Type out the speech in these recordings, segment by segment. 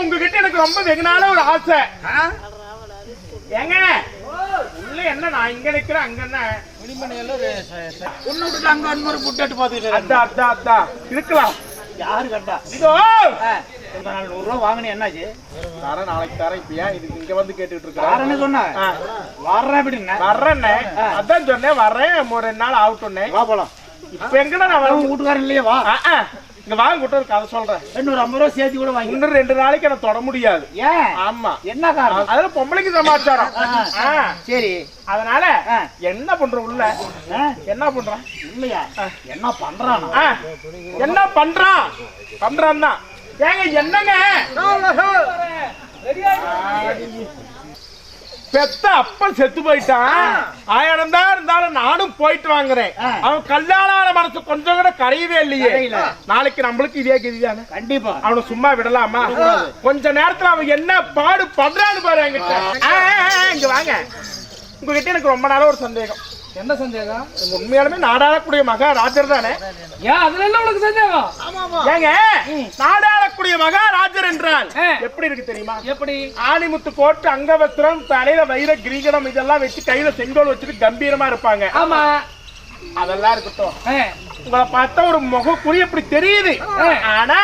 உங்ககிட்ட எனக்கு ரொம்ப வெகு நாளா ஒரு ஆசை? ஏங்க? உள்ள என்ன நான் இங்க நிக்கிறேன் அங்க என்ன? உன்னை விட்டுட்டு அங்க இன்னொரு புட்டட்டு பாத்துக்கிட்டு அதான் அதான் அதான் இருக்கலாம் யாரு கண்டா இதோ! நாள் நூறு ரூபா வாங்கினே என்னாச்சு? தரேன் நாளைக்கு தரேன் இப்ப ஏன் இதுக்கு இங்க வந்து கேட்டுட்டு இருக்கிறேன் யாருன்னு சொன்ன வர்றேன் வர்றேன்னே? அதான் சொன்னேன் வர்றேன் ஒரு ரெண்டு நாள் ஆகட்டும்னே. வா போலாம். இப்ப எங்கடா நான் வீட்டுக்காரன் இல்லையே வா. இங்க வாங்க கூட்ட ஒரு கதை சொல்றேன். இன்னொரு ஐம்பது ரூபா சேர்த்து கூட வாங்கி இன்னும் ரெண்டு நாளைக்கு எனக்கு தொட முடியாது. ஏன்? ஆமா. என்ன காரணம்? அதுல பொம்பளைக்கு சமாச்சாரம். ஆ. சரி. அதனால. என்ன பண்ற உள்ள? ஆ, என்ன பண்றான் இல்லையா? என்ன பண்றானா. என்ன பண்றான்? பண்றான் தான் ஏங்க என்னங்க? பெத்த அப்பன் செத்து போயிட்டான். ஆயிரம் தான் இருந்தாலும் நானும் போயிட்டு வாங்குறேன். அவன் கல்யாணம் ஆன மனசு கொஞ்சம் கூட கரையவே இல்லையே. நாளைக்கு நம்மளுக்கு இதே கதிதானே? கண்டிப்பா. அவனை சும்மா விடலாமா? கொஞ்ச நேரத்துல அவன் என்ன பாடு பண்றான்னு பாரு என்கிட்ட. இங்க வாங்க. உங்ககிட்ட எனக்கு ரொம்ப நாளா ஒரு சந்தேகம். என்ன சந்தேகம்? உண்மையாலுமே நாடாளக்கூடிய மகாராஜர் தானே? ஏன் அதுல என்ன உனக்கு சந்தேகம்? ஏங்க நாடாளக்கூடிய மகாராஜர் என்றால். எப்படி இருக்கு தெரியுமா? எப்படி? ஆணிமுத்து கோட்டு அங்கவஸ்திரம் தலையில வைர கிரீகணம் இதெல்லாம் வச்சு கையில செங்கோல் வச்சுட்டு கம்பீரமா இருப்பாங்க. ஆமா. அதெல்லாம் இருக்கட்டும். உங்களை பார்த்தா ஒரு முகக்குறி அப்படி தெரியுது. ஆ. ஆனா.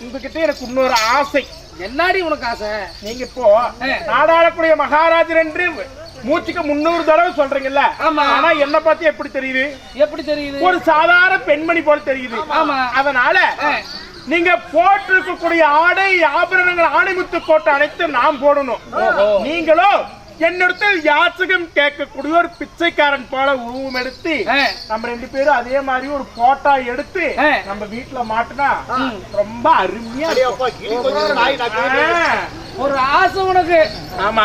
உங்ககிட்ட எனக்கு இன்னொரு ஆசை. என்னடி உனக்கு ஆசை? நீங்க இப்போ நாடாளக்கூடிய மகாராஜர் என்று மூச்சுக்கு முன்னூறு தடவை சொல்றீங்கல்ல? ஆமா. ஆனா என்ன பார்த்து எப்படி தெரியுது? எப்படி தெரியுது? ஒரு சாதாரண பெண்மணி போல தெரியுது. ஆமா. அதனால. நீங்க போட்டிருக்கக்கூடிய ஆடை ஆபரணங்கள் ஆணிமுத்து கோட்டை அனைத்து நாம் போடணும். நீங்களோ என்னிடத்தில் யாச்சகம் கேட்கக்கூடிய ஒரு பிச்சைக்காரன் போல உருவம் எடுத்து நம்ம ரெண்டு பேரும் அதே மாதிரி ஒரு போட்டோ எடுத்து. நம்ம வீட்டுல மாட்டினா ரொம்ப அருமையா. ஒரு ஆசை உனக்கு. ஆமா.